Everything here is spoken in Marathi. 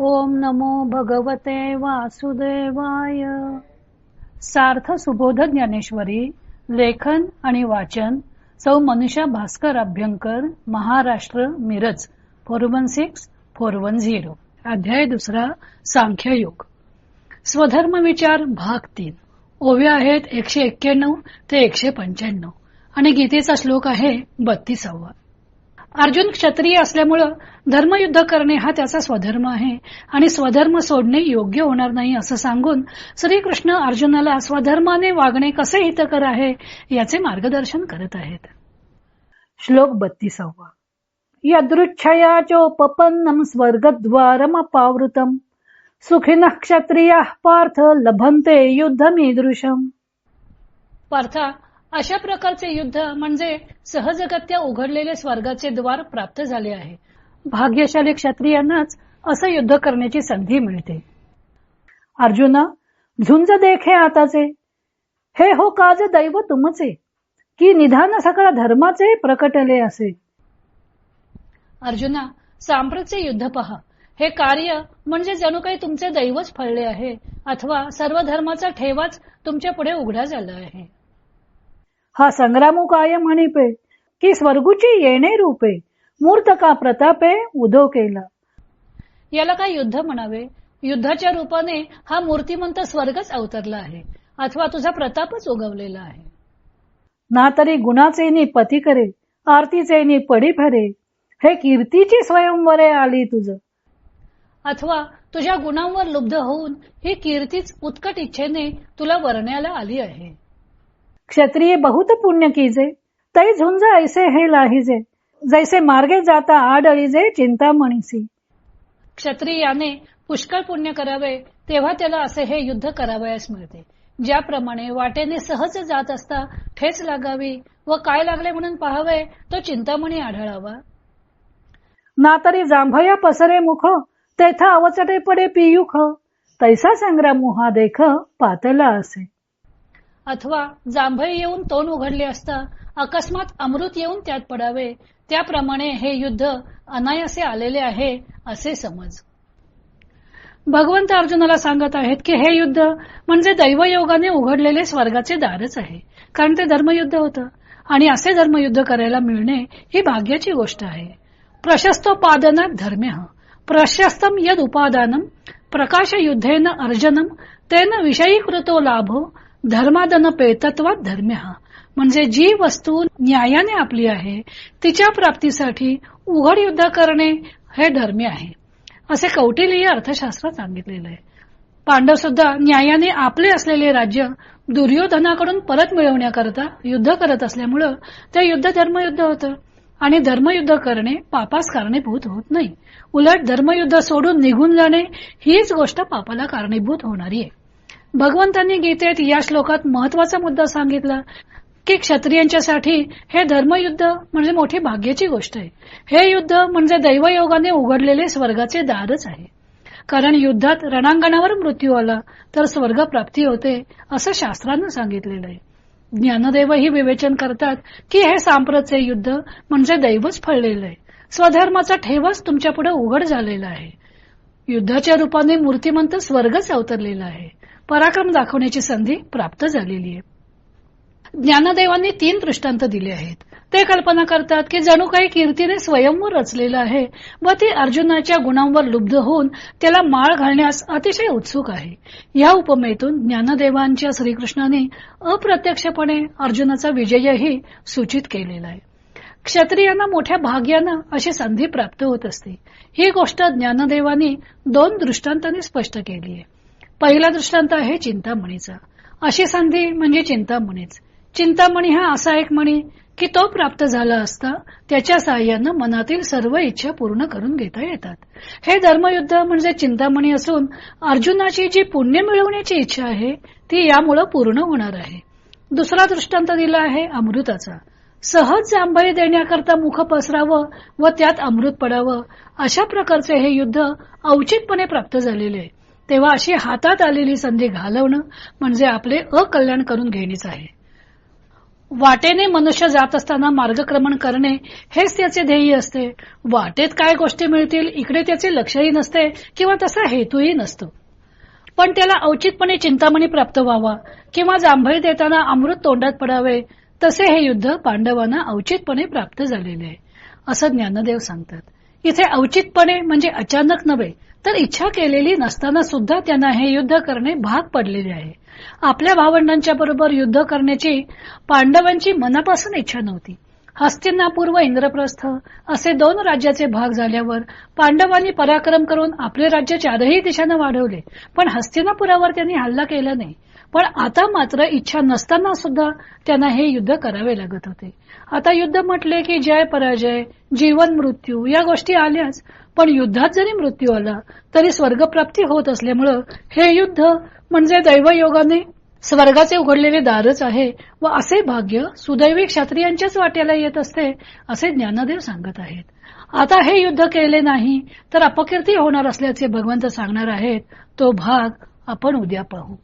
ओम नमो भगवते वासुदेवाय. सार्थ सुबोध ज्ञानेश्वरी लेखन आणि वाचन Sau Manusha Bhaskar Abhyankar Maharashtra Miraj four one six four one zero. अध्याय दुसरा सांख्ययोग. स्वधर्म विचार भाग तीन. ओव्या आहेत एकशे एक्क्याण्णव ते एकशे पंच्याण्णव. आणि गीतेचा श्लोक आहे बत्तीसावा. अर्जुन क्षत्रिय असल्यामुळं धर्मयुद्ध करणे हा त्याचा स्वधर्म आहे. आणि स्वधर्म सोडणे योग्य होणार नाही असं सांगून श्रीकृष्ण अर्जुनाला स्वधर्माने वागणे कसे हितकर आहे याचे मार्गदर्शन करत आहेत. श्लोक बत्तीसावा. यदृच्छया चोपन्नम स्वर्गद्वारमपावृतम. सुखिन क्षत्रिया पार्थ लभंते युद्धमीदृशम. पार्था अशा प्रकारचे युद्ध म्हणजे सहजगत्या उघडलेले स्वर्गाचे द्वार प्राप्त झाले आहे. भाग्यशाली क्षत्रियांनाच असं युद्ध करण्याची संधी मिळते. अर्जुना झुंज देखे आताचे. हे हो काज दैव तुमचे. की निधान सकळ धर्माचे प्रकटले असे. अर्जुना सांप्रतचे युद्ध पहा. हे कार्य म्हणजे जणू काही तुमचे दैवच फळले आहे अथवा सर्व धर्माचा ठेवाच तुमच्यापुढे उघडा झाला आहे. हा संग्रामू काय म्हणिपे की स्वर्गुची येणे रूपे. मूर्त का प्रतापे उदो केला. याला काय युद्ध म्हणावे? युद्धाच्या रूपाने हा मूर्तिमंत स्वर्गच अवतरला आहे अथवा तुझा प्रतापच उगवलेला आहे. ना तरी गुणाचे नि पती करे आरतीचे नि पडी फरे हे कीर्तीची स्वयंवरे आली तुझ. अथवा तुझ्या गुणांवर लुब्ध होऊन ही कीर्तीच उत्कट इच्छेने तुला वरण्याला आली आहे. क्षत्रिय बहुत पुण्य कीजे तै झुंज ऐसे हे लाहिजे जैसे मार्गे जाता आडळीजे चिंता म्हणीसी क्षत्रियाने पुष्कळ पुण्य करावे तेव्हा त्याला असे हे युद्ध करावयास मिळते. ज्याप्रमाणे वाटेने सहज जात असता ठेच लागावी व काय लागले म्हणून पाहावे तो चिंतामणी आढळावा. ना तरी जांभया पसरे मुख तेथा अवचटे पडे पियुख तैसा संग्राम हा देख पातला असे. अथवा जांभई येऊन तोंड उघडले असता अकस्मात अमृत येऊन त्यात पडावे त्याप्रमाणे हे युद्ध अनायासे आलेले आहे असे समज. भगवंत अर्जुनाला सांगत आहेत की हे युद्ध म्हणजे दैवयोगाने उघडलेले स्वर्गाचे दारच आहे कारण ते धर्मयुद्ध होतं. आणि असे धर्मयुद्ध करायला मिळणे ही भाग्याची गोष्ट आहे. प्रशस्तोपादनात धर्म्य प्रशस्तम यद उपादानम प्रकाश युद्धेन अर्जनम तेन विषयी कृतो लाभो धर्मादन पेतत्वात धर्म्य. म्हणजे जी वस्तू न्यायाने आपली आहे तिच्या प्राप्तीसाठी उघड युद्ध करणे हे धर्म्य आहे. असे कौटिल्य अर्थशास्त्रात सांगितलेले आहे पांडव सुद्धा न्यायाने आपले असलेले राज्य दुर्योधनाकडून परत मिळवण्याकरता युद्ध करत असल्यामुळं ते युद्ध धर्मयुद्ध होतं. आणि धर्मयुद्ध करणे पापास कारणीभूत होत नाही. उलट धर्मयुद्ध सोडून निघून जाणे हीच गोष्ट पापाला कारणीभूत होणारी आहे भगवंतांनी गीतेत या श्लोकात महत्त्वाचा मुद्दा सांगितला की क्षत्रियांच्यासाठी हे धर्मयुद्ध म्हणजे मोठी भाग्याची गोष्ट आहे. हे युद्ध म्हणजे दैवयोगाने उघडलेले स्वर्गाचे दारच आहे. कारण युद्धात रणांगणावर मृत्यू आला तर स्वर्ग प्राप्ती होते असं शास्त्रानं सांगितलेलं आहे. ज्ञानदेव ही विवेचन करतात की हे सांप्रतचे युद्ध म्हणजे दैवच फळलेलं आहे. स्वधर्माचा ठेवच तुमच्यापुढे उघड झालेला आहे. युद्धाच्या रूपाने मूर्तिमंत स्वर्गच अवतरलेला आहे. पराक्रम दाखवण्याची संधी प्राप्त झालेली आहे. ज्ञानदेवांनी तीन दृष्टांत दिले आहेत. ते कल्पना करतात की जणू काही कीर्तीने स्वयंवर रचलेलं आहे व ती अर्जुनाच्या गुणांवर लुब्ध होऊन त्याला माळ घालण्यास अतिशय उत्सुक आहे. या उपमेतून ज्ञानदेवांच्या श्रीकृष्णाने अप्रत्यक्षपणे अर्जुनाचा विजयही सूचित केलेला आहे. क्षत्रियांना मोठ्या भाग्यानं अशी संधी प्राप्त होत असते. ही गोष्ट ज्ञानदेवानी दोन दृष्टांतांनी स्पष्ट केली आहे. पहिला दृष्टांत आहे चिंतामणीचा. अशी संधी म्हणजे चिंतामणीच. चिंतामणी हा असा एक मणी की तो प्राप्त झाला असता त्याच्या साह्यानं मनातील सर्व इच्छा पूर्ण करून घेता येतात. हे धर्मयुद्ध म्हणजे चिंतामणी असून अर्जुनाची जी पुण्य मिळवण्याची इच्छा आहे ती यामुळे पूर्ण होणार आहे. दुसरा दृष्टांत दिला आहे अमृताचा. सहज जांभई देण्याकरता मुख पसरावं व त्यात अमृत पडावं अशा प्रकारचे हे युद्ध औचितपणे प्राप्त झालेले आहे. तेव्हा अशी हातात आलेली संधी घालवणं म्हणजे आपले अकल्याण करून घेणेच आहे. वाटेने मनुष्य जात असताना मार्गक्रमण करणे हेच त्याचे ध्येय असते. वाटेत काय गोष्टी मिळतील इकडे त्याचे लक्षही नसते किंवा तसा हेतूही नसतो. पण त्याला औचितपणे चिंतामणी प्राप्त व्हावा किंवा जांभळी देताना अमृत तोंडात पडावे तसे हे युद्ध पांडवांना औचितपणे प्राप्त झालेले आहे. असं ज्ञानदेव सांगतात. इथे औचितपणे म्हणजे अचानक नव्हे तर इच्छा केलेली नसताना सुद्धा त्यांना हे युद्ध करणे भाग पडलेले आहे. आपल्या भावंडांच्या बरोबर युद्ध करण्याची पांडवांची मनापासून इच्छा नव्हती. हस्तिनापूर व इंद्रप्रस्थ असे दोन राज्याचे भाग झाल्यावर पांडवांनी पराक्रम करून आपले राज्य चारही दिशांना वाढवले पण हस्तिनापुरावर त्यांनी हल्ला केला नाही. पण आता मात्र इच्छा नसताना सुद्धा त्यांना हे युद्ध करावे लागत होते. आता युद्ध म्हटले की जय पराजय जीवन मृत्यू या गोष्टी आल्याच. पण युद्धात जरी मृत्यू आला तरी स्वर्गप्राप्ती होत असल्यामुळं हे युद्ध म्हणजे दैवयोगाने स्वर्गाचे उघडलेले दारच आहे व असे भाग्य सुदैवी क्षत्रियांच्याच वाट्याला येत असते असे ज्ञानदेव सांगत आहेत. आता हे युद्ध केले नाही तर अपकीर्ती होणार असल्याचे भगवंत सांगणार आहेत तो भाग आपण उद्या पाहू.